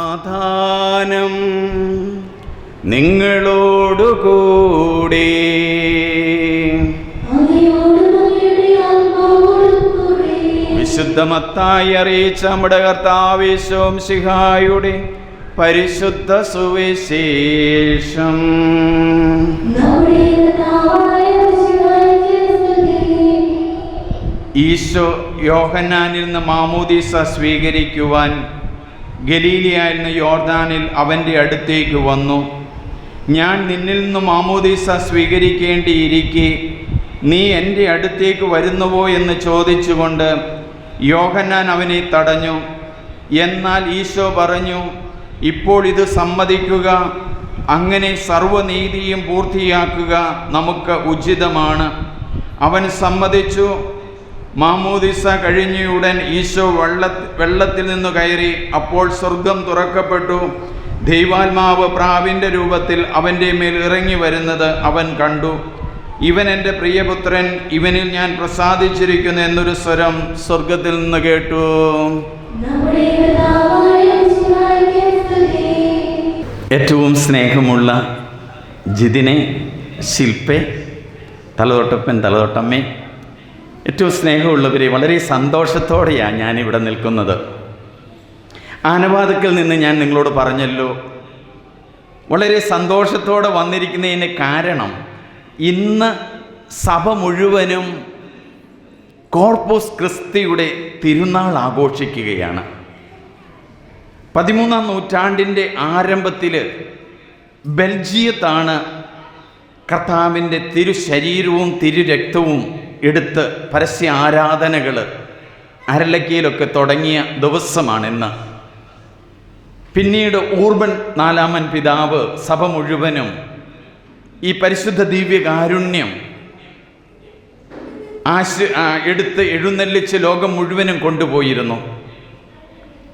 സമാധാനം നിങ്ങളോടുകൂടി. വിശുദ്ധമത്തായി അറിയിച്ച നമ്മുടെ കർത്താവേശവും ശിഹായുടെ പരിശുദ്ധ സുവിശേഷം. ഈശോ യോഹന്നാനിൽ നിന്ന് മാമോദീസ സ്വീകരിക്കുവാൻ ഗലീലിയായിരുന്ന യോർദാനിൽ അവന്റെ അടുത്തേക്ക് വന്നു. ഞാൻ നിന്നിൽ നിന്ന് മാമോദീസ സ്വീകരിക്കേണ്ടിയിരിക്കെ നീ എന്റെ അടുത്തേക്ക് വരുന്നുവോ എന്ന് ചോദിച്ചുകൊണ്ട് യോഹന്നാൻ അവനെ തടഞ്ഞു. എന്നാൽ ഈശോ പറഞ്ഞു ഇപ്പോൾ ഇത് സമ്മതിക്കുക അങ്ങനെ സർവനീതിയും പൂർത്തിയാക്കുക നമുക്ക് ഉചിതമാണ്. അവൻ സമ്മതിച്ചു. മാമൂദിസ കഴിഞ്ഞയുടൻ ഈശോ വെള്ള വെള്ളത്തിൽ നിന്ന് കയറി. അപ്പോൾ സ്വർഗം തുറക്കപ്പെട്ടു. ദൈവാത്മാവ് പ്രാവിന്റെ രൂപത്തിൽ അവന്റെ മേൽ ഇറങ്ങി വരുന്നത് അവൻ കണ്ടു. ഇവൻ എന്റെ പ്രിയപുത്രൻ ഇവനിൽ ഞാൻ പ്രസാദിച്ചിരിക്കുന്നു എന്നൊരു സ്വരം സ്വർഗത്തിൽ നിന്ന് കേട്ടു. ഏറ്റവും സ്നേഹമുള്ള ജിതിനെ ശില്പെ തലതൊട്ടപ്പൻ തലതൊട്ടമ്മേ ഏറ്റവും സ്നേഹമുള്ളവരെ വളരെ സന്തോഷത്തോടെയാണ് ഞാനിവിടെ നിൽക്കുന്നത്. ആനവാദക്കിൽ നിന്ന് ഞാൻ നിങ്ങളോട് പറഞ്ഞല്ലോ വളരെ സന്തോഷത്തോടെ വന്നിരിക്കുന്നതിന് കാരണം ഇന്ന് സഭ മുഴുവനും കോർപ്പസ് ക്രിസ്തിയുടെ തിരുനാൾ ആഘോഷിക്കുകയാണ്. പതിമൂന്നാം നൂറ്റാണ്ടിന്റെ ആരംഭത്തിൽ ബെൽജിയത്താണ് കർത്താവിന്റെ തിരുശരീരവും തിരുരക്തവും എടുത്ത് പരസ്യ ആരാധനകൾ അരലക്കയിലൊക്കെ തുടങ്ങിയ ദിവസമാണിന്ന് പിന്നീട് ഊർബൻ നാലാമൻ പിതാവ് സഭ മുഴുവനും ഈ പരിശുദ്ധ ദിവ്യകാരുണ്യം ആശ എടുത്ത് എഴുന്നള്ളിച്ച് ലോകം മുഴുവനും കൊണ്ടുപോയിരുന്നു.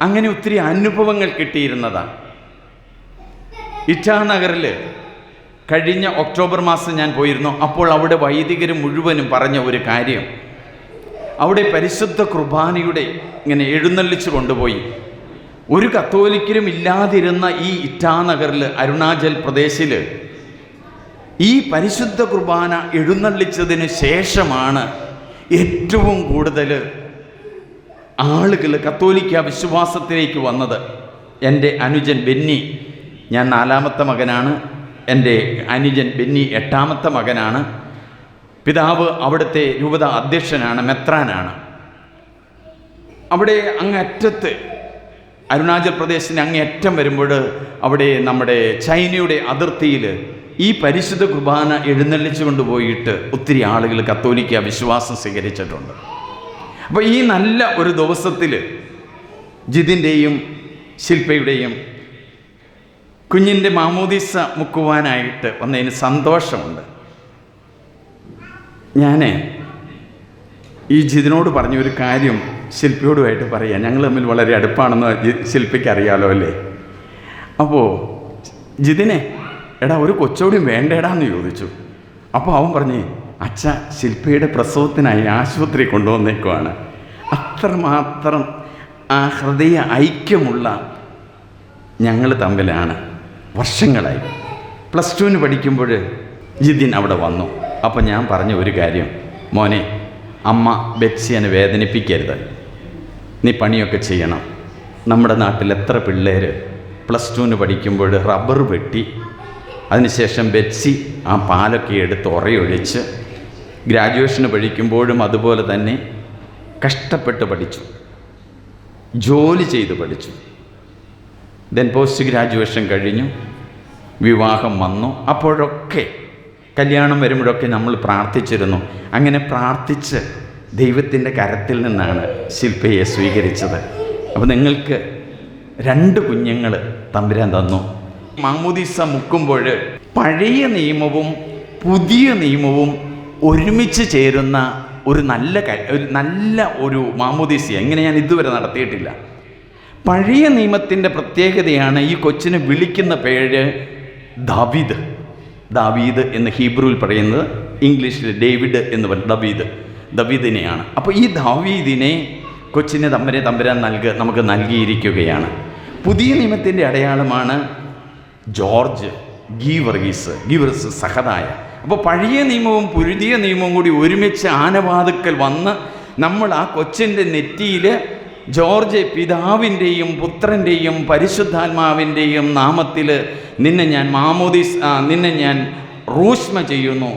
അങ്ങനെ ഒത്തിരി അനുഭവങ്ങൾ കിട്ടിയിരുന്നതാണ് ഇറ്റാനഗറിൽ കഴിഞ്ഞ ഒക്ടോബർ മാസം ഞാൻ പോയിരുന്നു. അപ്പോൾ അവിടെ വൈദികർ മുഴുവനും പറഞ്ഞ ഒരു കാര്യം. അവിടെ പരിശുദ്ധ കുർബാനയുടെ ഇങ്ങനെ എഴുന്നള്ളിച്ച് കൊണ്ടുപോയി. ഒരു കത്തോലിക്കരും ഇല്ലാതിരുന്ന ഈ ഇറ്റാനഗറിൽ അരുണാചൽ പ്രദേശിൽ ഈ പരിശുദ്ധ കുർബാന എഴുന്നള്ളിച്ചതിന് ശേഷമാണ് ഏറ്റവും കൂടുതൽ ആളുകൾ കത്തോലിക്ക വിശ്വാസത്തിലേക്ക് വന്നത്. എന്റെ അനുജൻ ബെന്നി ഞാൻ നാലാമത്തെ മകനാണ്. എന്റെ അനുജൻ ബെന്നി എട്ടാമത്തെ മകനാണ്. പിതാവ് അവിടുത്തെ രൂപത അധ്യക്ഷനാണ് മെത്രാനാണ്. അവിടെ അങ്ങറ്റത്ത് അരുണാചൽ പ്രദേശിന് അങ്ങേയറ്റം വരുമ്പോൾ അവിടെ നമ്മുടെ ചൈനയുടെ അതിർത്തിയിൽ ഈ പരിശുദ്ധ കുർബാന എഴുന്നള്ളിച്ചു കൊണ്ടുപോയിട്ട് ഒത്തിരി ആളുകൾ കത്തോലിക്ക വിശ്വാസം സ്വീകരിച്ചിട്ടുണ്ട്. അപ്പോൾ ഈ നല്ല ഒരു ദിവസത്തിൽ ജിതിന്റെയും ശില്പയുടെയും കുഞ്ഞിന്റെ മാമോദീസ മുക്കുവാനായിട്ട് വന്നതിന് സന്തോഷമുണ്ട്. ഞാൻ ഈ ജിതിനോട് പറഞ്ഞ ഒരു കാര്യം ശില്പിയോടുമായിട്ട് പറയാം. ഞങ്ങൾ തമ്മിൽ വളരെ അടുപ്പാണെന്ന് ശില്പിക്ക് അറിയാലോ അല്ലേ? അപ്പോൾ ജിതിനെ എടാ ഒരു കൊച്ചോടിയും വേണ്ടേടാന്ന് ചോദിച്ചു. അപ്പോൾ അവൻ പറഞ്ഞേ അച്ഛ ശില്പയുടെ പ്രസവത്തിനായി ആശുപത്രി കൊണ്ടുവന്നേക്കുവാണ്. അത്രമാത്രം ആ ഹൃദയ ഐക്യമുള്ള ഞങ്ങൾ തമ്മിലാണ്. വർഷങ്ങളായി. പ്ലസ് ടുവിന് പഠിക്കുമ്പോൾ ജിതിൻ അവിടെ വന്നു. അപ്പോൾ ഞാൻ പറഞ്ഞ ഒരു കാര്യം. മോനെ അമ്മ ബെറ്റ്സിയനെ വേദനിപ്പിക്കരുത്. നീ പണിയൊക്കെ ചെയ്യണം. നമ്മുടെ നാട്ടിൽ എത്ര പിള്ളേർ പ്ലസ് ടുവിന് പഠിക്കുമ്പോൾ റബ്ബർ വെട്ടി. അതിനുശേഷം ബെറ്റ്സി ആ പാലൊക്കെ എടുത്ത് ഉറയൊഴിച്ച് ഗ്രാജുവേഷന് പഠിക്കുമ്പോഴും അതുപോലെ തന്നെ കഷ്ടപ്പെട്ട് പഠിച്ചു. ജോലി ചെയ്ത് പഠിച്ചു. ദെൻ പോസ്റ്റ് ഗ്രാജുവേഷൻ കഴിഞ്ഞു. വിവാഹം വന്നു. അപ്പോഴൊക്കെ കല്യാണം വരുമ്പോഴൊക്കെ നമ്മൾ പ്രാർത്ഥിച്ചിരുന്നു. അങ്ങനെ പ്രാർത്ഥിച്ച് ദൈവത്തിന്റെ കരത്തിൽ നിന്നാണ് ശില്പയെ സ്വീകരിച്ചത്. അപ്പോൾ നിങ്ങൾക്ക് രണ്ട് കുഞ്ഞുങ്ങൾ തമ്പുരാൻ തന്നു. മാമുദീസ മുക്കുമ്പോൾ പഴയ നിയമവും പുതിയ നിയമവും ഒരുമിച്ച് ചേരുന്ന ഒരു നല്ല ഒരു നല്ല ഒരു മാമോദീസി. എങ്ങനെ ഞാൻ ഇതുവരെ നടത്തിയിട്ടില്ല. പഴയ നിയമത്തിന്റെ പ്രത്യേകതയാണ് ഈ കൊച്ചിനെ വിളിക്കുന്ന പേര് ദാവീദ്. ദാവീദ് എന്ന് ഹീബ്രുവിൽ പറയുന്നത് ഇംഗ്ലീഷിൽ ഡേവിഡ് എന്ന് പറയും. ദവീദ്. ദവീദിനെയാണ്. അപ്പോൾ ഈ ദാവീദിനെ കൊച്ചിനെ തമ്പരെ തമ്പരാൻ നൽക നമുക്ക് നൽകിയിരിക്കുകയാണ്. പുതിയ നിയമത്തിന്റെ അടയാളമാണ് ജോർജ് ഗീവർഗീസ് ഗീവർസ് സഹതായ. അപ്പോൾ പഴയ നിയമവും പുതിയ നിയമവും കൂടി ഒരുമിച്ച് ആനവാതുക്കൽ വന്ന് നമ്മൾ ആ കൊച്ചിന്റെ നെറ്റിയിൽ ജോർജ് പിതാവിന്റെയും പുത്രന്റെയും പരിശുദ്ധാത്മാവിന്റെയും നാമത്തിൽ നിന്നെ ഞാൻ മാമോദിസ് നിന്നെ ഞാൻ റൂഷ്മ ചെയ്യുന്നു.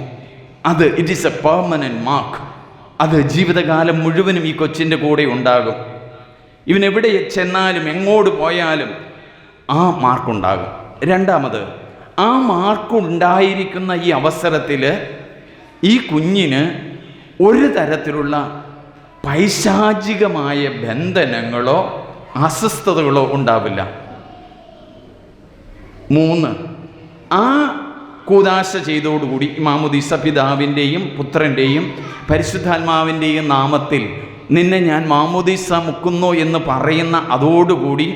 അത് it is a permanent mark അത് ജീവിതകാലം മുഴുവനും ഈ കൊച്ചിന്റെ കൂടെ ഉണ്ടാകും. ഇവൻ എവിടെ ചെന്നാലും എങ്ങോട്ട് പോയാലും ആ മാർക്കുണ്ടാകും രണ്ടാമത് ആ മാർക്കുണ്ടായിരിക്കുന്ന ഈ അവസരത്തിൽ ഈ കുഞ്ഞിന് ഒരു തരത്തിലുള്ള പൈശാചികമായ ബന്ധനങ്ങളോ അസ്വസ്ഥതകളോ ഉണ്ടാവില്ല. മൂന്ന് ആ കൂതാശ ചെയ്തോടുകൂടി മാമുദീസ പിതാവിന്റെയും പുത്രന്റെയും പരിശുദ്ധാത്മാവിന്റെയും നാമത്തിൽ നിന്നെ ഞാൻ മാമുദീസ മുക്കുന്നു എന്ന് പറയുന്ന അതോടുകൂടി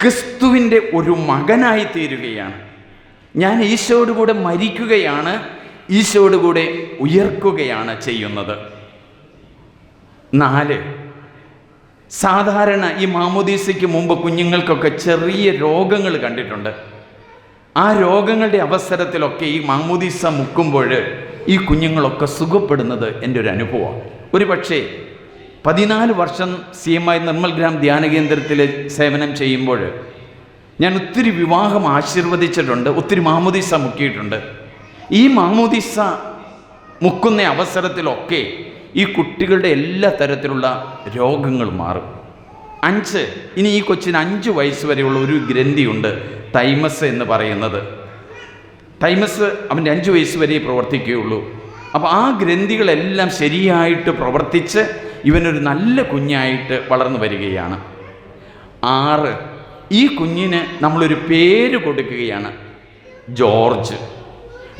ക്രിസ്തുവിന്റെ ഒരു മകനായി തീരുകയാണ് ഞാൻ ഈശോയോട് കൂടെ മരിക്കുകയാണ് ഈശോയോട് കൂടെ ഉയർക്കുകയാണ് ചെയ്യുന്നത്. നാല് സാധാരണ ഈ മാമോദീസയ്ക്ക് മുമ്പ് കുഞ്ഞുങ്ങൾക്കൊക്കെ ചെറിയ രോഗങ്ങൾ കണ്ടിട്ടുണ്ട്. ആ രോഗങ്ങളുടെ അവസരത്തിലൊക്കെ ഈ മാമോദീസ മുക്കുമ്പോൾ ഈ കുഞ്ഞുങ്ങളൊക്കെ സുഖപ്പെടുന്നത് എന്റെ ഒരു അനുഭവമാണ്. ഒരു പക്ഷേ പതിനാല് വർഷം C M I Nirmal Gram ധ്യാന കേന്ദ്രത്തിൽ സേവനം ചെയ്യുമ്പോൾ ഞാൻ ഒത്തിരി വിവാഹം ആശീർവദിച്ചിട്ടുണ്ട് ഒത്തിരി മാമുദീസ മുക്കിയിട്ടുണ്ട്. ഈ മാമുദീസ മുക്കുന്ന അവസരത്തിലൊക്കെ ഈ കുട്ടികളുടെ എല്ലാ തരത്തിലുള്ള രോഗങ്ങൾ മാറും. അഞ്ച് ഇനി ഈ കൊച്ചിന് അഞ്ച് വയസ്സ് വരെയുള്ള ഒരു ഗ്രന്ഥിയുണ്ട് തൈമസ് എന്ന് പറയുന്നത്. തൈമസ് അവന്റെ അഞ്ച് വയസ്സ് വരെ പ്രവർത്തിക്കുകയുള്ളൂ. അപ്പോൾ ആ ഗ്രന്ഥികളെല്ലാം ശരിയായിട്ട് പ്രവർത്തിച്ച് ഇവനൊരു നല്ല കുഞ്ഞായിട്ട് വളർന്നു വരികയാണ്. ആറ് ഈ കുഞ്ഞിന് നമ്മളൊരു പേര് കൊടുക്കുകയാണ് ജോർജ്.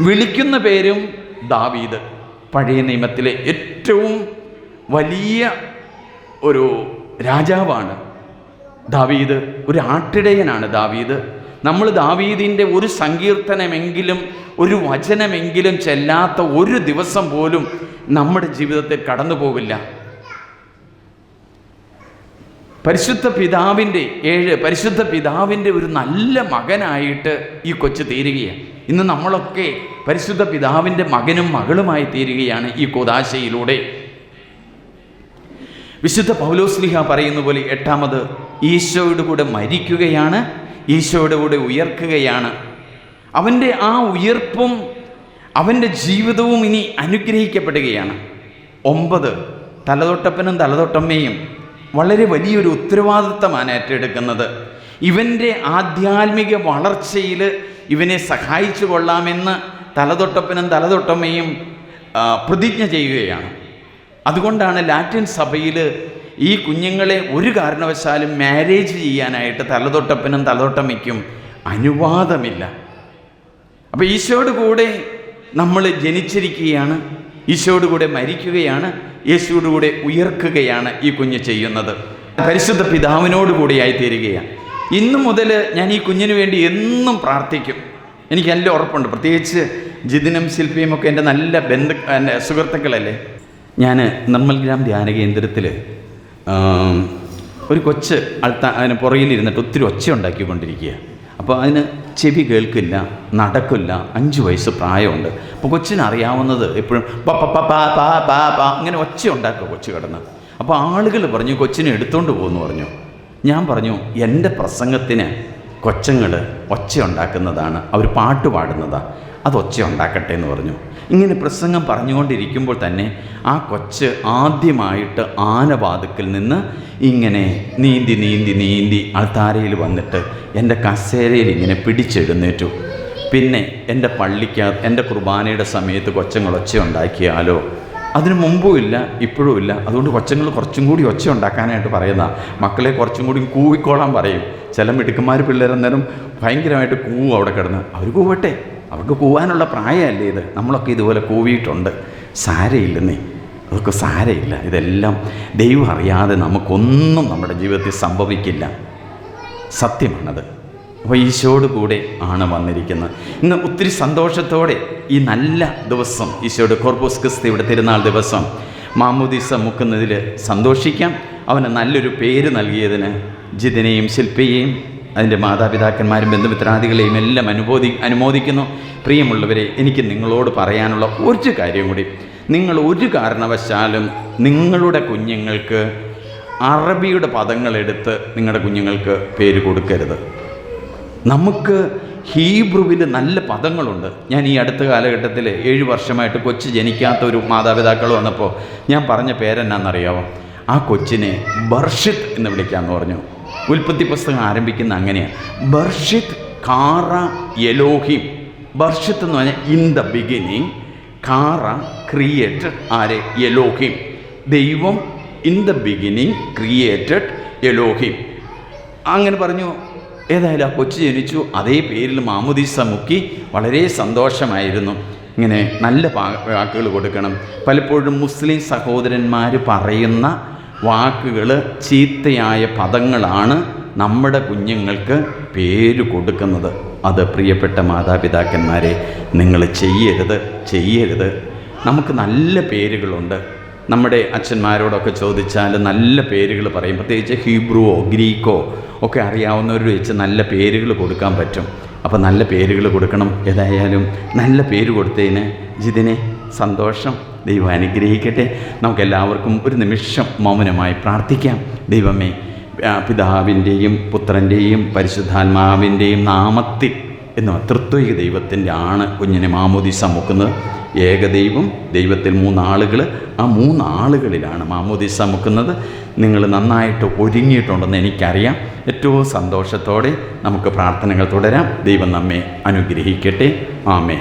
വിളിക്കുന്ന പേരും ദാവീദ്. പഴയ നിയമത്തിലെ ഏറ്റവും വലിയ ഒരു രാജാവാണ് ദാവീദ്. ഒരു ആട്ടിടയനാണ് ദാവീദ്. നമ്മൾ ദാവീദിന്റെ ഒരു സങ്കീർത്തനമെങ്കിലും ഒരു വചനമെങ്കിലും ചെല്ലാത്ത ഒരു ദിവസം പോലും നമ്മുടെ ജീവിതത്തിൽ കടന്നു പോവില്ല പരിശുദ്ധ പിതാവിന്റെ ഏഴ് പരിശുദ്ധ പിതാവിന്റെ ഒരു നല്ല മകനായിട്ട് ഈ കൊച്ചു തീരുകയാണ്. ഇന്ന് നമ്മളൊക്കെ പരിശുദ്ധ പിതാവിന്റെ മകനും മകളുമായി തീരുകയാണ് ഈ കൊതാശയിലൂടെ. വിശുദ്ധ പൗലോസ്ലിഹ പറയുന്ന പോലെ എട്ടാമത് ഈശോയുടെ കൂടെ മരിക്കുകയാണ് ഈശോയുടെ കൂടെ ഉയർക്കുകയാണ്. അവന്റെ ആ ഉയർപ്പും അവന്റെ ജീവിതവും ഇനി അനുഗ്രഹിക്കപ്പെടുകയാണ്. ഒമ്പത് തലതൊട്ടപ്പനും തലതൊട്ടമ്മയും വളരെ വലിയൊരു ഉത്തരവാദിത്തമാണ് ഏറ്റെടുക്കുന്നത്. ഇവന്റെ ആധ്യാത്മിക വളർച്ചയിൽ ഇവനെ സഹായിച്ചു കൊള്ളാമെന്ന് തലതൊട്ടപ്പനും തലതൊട്ടമ്മയും പ്രതിജ്ഞ ചെയ്യുകയാണ്. അതുകൊണ്ടാണ് ലാറ്റിൻ സഭയിൽ ഈ കുഞ്ഞുങ്ങളെ ഒരു കാരണവശാലും മാരേജ് ചെയ്യാനായിട്ട് തലതൊട്ടപ്പനും തലതൊട്ടമ്മയ്ക്കും അനുവാദമില്ല. അപ്പോൾ ഈശോയുടെ കൂടെ നമ്മൾ ജനിച്ചിരിക്കുകയാണ് ഈശോയുടെ കൂടെ മരിക്കുകയാണ്. യേശുவோട് കൂടെ ഉയർക്കുകയാണ് ഈ കുഞ്ഞ് ചെയ്യുന്നത്. പരിശുദ്ധ പിതാവിനോട് കൂടിയായി തീരുകയാണ് ഇന്നു മുതൽ ഞാൻ ഈ കുഞ്ഞിന് വേണ്ടി എന്നും പ്രാർത്ഥിക്കും. എനിക്ക് നല്ല ഉറപ്പുണ്ട്. പ്രത്യേകിച്ച് ജിതിനും ശില്പിയും ഒക്കെ എന്റെ നല്ല ബന്ധു എന്റെ സുഹൃത്തുക്കളല്ലേ? ഞാൻ നിർമ്മൽ ഗ്രാം ധ്യാന കേന്ദ്രത്തിൽ ഒരു കൊച്ച് അൾത്ത അതിന് പുറകിലിരുന്നിട്ട് ഒത്തിരി ഒച്ച ഉണ്ടാക്കിക്കൊണ്ടിരിക്കുക അപ്പോൾ അതിന് ചെവി കേൾക്കില്ല നടക്കില്ല അഞ്ച് വയസ്സ് പ്രായമുണ്ട്. അപ്പോൾ കൊച്ചിനറിയാവുന്നത് എപ്പോഴും പ പ പ പാ പാ ഇങ്ങനെ ഒച്ച ഉണ്ടാക്കുക കൊച്ചു കിടന്ന്. അപ്പോൾ ആളുകൾ പറഞ്ഞു കൊച്ചിനെ എടുത്തോണ്ട് പോകുമെന്ന് പറഞ്ഞു. ഞാൻ പറഞ്ഞു എന്റെ പ്രസംഗത്തിന് കൊച്ചങ്ങൾ ഒച്ച ഉണ്ടാക്കുന്നതാണ് അവർ പാട്ട് പാടുന്നതാണ് അത് ഒച്ച ഉണ്ടാക്കട്ടെ എന്ന് പറഞ്ഞു. ഇങ്ങനെ പ്രസംഗം പറഞ്ഞുകൊണ്ടിരിക്കുമ്പോൾ തന്നെ ആ കൊച്ച് ആദ്യമായിട്ട് ആനവാതുക്കിൽ നിന്ന് ഇങ്ങനെ നീന്തി നീന്തി നീന്തി അൾത്താരയിൽ വന്നിട്ട് എന്റെ കസേരയിൽ ഇങ്ങനെ പിടിച്ചെഴുന്നേറ്റു. പിന്നെ എന്റെ പള്ളിക്കകത്ത് എന്റെ കുർബാനയുടെ സമയത്ത് കൊച്ചങ്ങൾ ഒച്ച ഉണ്ടാക്കിയാലോ? അതിന് മുമ്പും ഇല്ല ഇപ്പോഴും ഇല്ല. അതുകൊണ്ട് കൊച്ചങ്ങൾ കുറച്ചും കൂടി ഒച്ച ഉണ്ടാക്കാനായിട്ട് പറയുന്ന മക്കളെ കുറച്ചും കൂടി കൂവിക്കോളാൻ പറയും. ചില മിടുക്കന്മാർ പിള്ളേരെന്നേരം ഭയങ്കരമായിട്ട് കൂവും അവിടെ കിടന്ന്. അവർ കൂവട്ടെ. അവർക്ക് കൂവാനുള്ള പ്രായമല്ലേ ഇത്? നമ്മളൊക്കെ ഇതുപോലെ കൂവിയിട്ടുണ്ട്. സാരയില്ലെന്നേ. അതൊക്കെ സാരയില്ല. ഇതെല്ലാം ദൈവം അറിയാതെ നമുക്കൊന്നും നമ്മുടെ ജീവിതത്തിൽ സംഭവിക്കില്ല. സത്യമാണത്. അപ്പോൾ ഈശോട് കൂടെ ആണ് വന്നിരിക്കുന്നത്. ഇന്ന് ഒത്തിരി സന്തോഷത്തോടെ ഈ നല്ല ദിവസം ഈശോയുടെ കോർപ്പൂസ് ക്രിസ്തിയുടെ തിരുനാൾ ദിവസം മാമുദീസ മുക്കുന്നതിൽ സന്തോഷിക്കാം. അവന് നല്ലൊരു പേര് നൽകിയതിന് ജിതിനെയും ശില്പിയെയും അതിന്റെ മാതാപിതാക്കന്മാരും ബന്ധുമിത്രാദികളെയും എല്ലാം അനുബോധി അനുമോദിക്കുന്നു. പ്രിയമുള്ളവരെ എനിക്ക് നിങ്ങളോട് പറയാനുള്ള ഒരു കാര്യം കൂടി. നിങ്ങൾ ഒരു കാരണവശാലും നിങ്ങളുടെ കുഞ്ഞുങ്ങൾക്ക് അറബിയുടെ പദങ്ങളെടുത്ത് നിങ്ങളുടെ കുഞ്ഞുങ്ങൾക്ക് പേര് കൊടുക്കരുത്. നമുക്ക് ഹീബ്രുവിൽ നല്ല പദങ്ങളുണ്ട്. ഞാൻ ഈ അടുത്ത കാലഘട്ടത്തിൽ ഏഴ് വർഷമായിട്ട് കൊച്ചു ജനിക്കാത്ത ഒരു മാതാപിതാക്കൾ വന്നപ്പോൾ ഞാൻ പറഞ്ഞ പേരെന്നാണെന്നറിയാമോ ആ കൊച്ചിനെ ബർഷിത്ത് എന്ന് വിളിക്കാമെന്ന് പറഞ്ഞു. ഉൽപ്പത്തി പുസ്തകം ആരംഭിക്കുന്ന അങ്ങനെയാണ്. ബർഷിത് കാറ യലോഹിം. ബർഷിത്ത് എന്ന് പറഞ്ഞാൽ ഇൻ ദ ബിഗിനിങ് കാറ ക്രിയേറ്റഡ് ആരെ? യലോഹിം. ദൈവം ഇൻ ദ ബിഗിനിങ് ക്രിയേറ്റഡ് യലോഹിം. അങ്ങനെ പറഞ്ഞു ഏതായാലും ആ കൊച്ചു ജനിച്ചു അതേ പേരിൽ മാമുദീസ മുക്കി വളരെ സന്തോഷമായിരുന്നു. ഇങ്ങനെ നല്ല വാക്കുകൾ കൊടുക്കണം. പലപ്പോഴും മുസ്ലിം സഹോദരന്മാർ പറയുന്ന വാക്കുകൾ ചീത്തയായ പദങ്ങളാണ് നമ്മുടെ കുഞ്ഞുങ്ങൾക്ക് പേര് കൊടുക്കുന്നത്. അത് പ്രിയപ്പെട്ട മാതാപിതാക്കന്മാരെ നിങ്ങൾ ചെയ്യരുത് ചെയ്യരുത്. നമുക്ക് നല്ല പേരുകളുണ്ട്. നമ്മുടെ അച്ഛന്മാരോടൊക്കെ ചോദിച്ചാൽ നല്ല പേരുകൾ പറയും. പ്രത്യേകിച്ച് ഹീബ്രുവോ ഗ്രീക്കോ ഒക്കെ അറിയാവുന്നവർ വെച്ച് നല്ല പേരുകൾ കൊടുക്കാൻ പറ്റും. അപ്പോൾ നല്ല പേരുകൾ കൊടുക്കണം. ഏതായാലും നല്ല പേര് കൊടുത്തതിന് ജിതിനെ സന്തോഷം. ദൈവം അനുഗ്രഹിക്കട്ടെ. നമുക്കെല്ലാവർക്കും ഒരു നിമിഷം മൗനമായി പ്രാർത്ഥിക്കാം. ദൈവമേ പിതാവിന്റെയും പുത്രന്റെയും പരിശുദ്ധാത്മാവിന്റെയും നാമത്തിൽ എന്ന തൃത്വിക ദൈവത്തിന്റെ ആണ് കുഞ്ഞിനെ മാമോദിസ മുക്കുന്നത്. ഏകദൈവം ദൈവത്തിൽ മൂന്നാളുകൾ ആ മൂന്നാളുകളിലാണ് മാമോദിസ മുക്കുന്നത്. നിങ്ങൾ നന്നായിട്ട് ഒരുങ്ങിയിട്ടുണ്ടെന്ന് എനിക്കറിയാം. ഏറ്റവും സന്തോഷത്തോടെ നമുക്ക് പ്രാർത്ഥനകൾ തുടരാം. ദൈവം നമ്മെ അനുഗ്രഹിക്കട്ടെ. ആമേ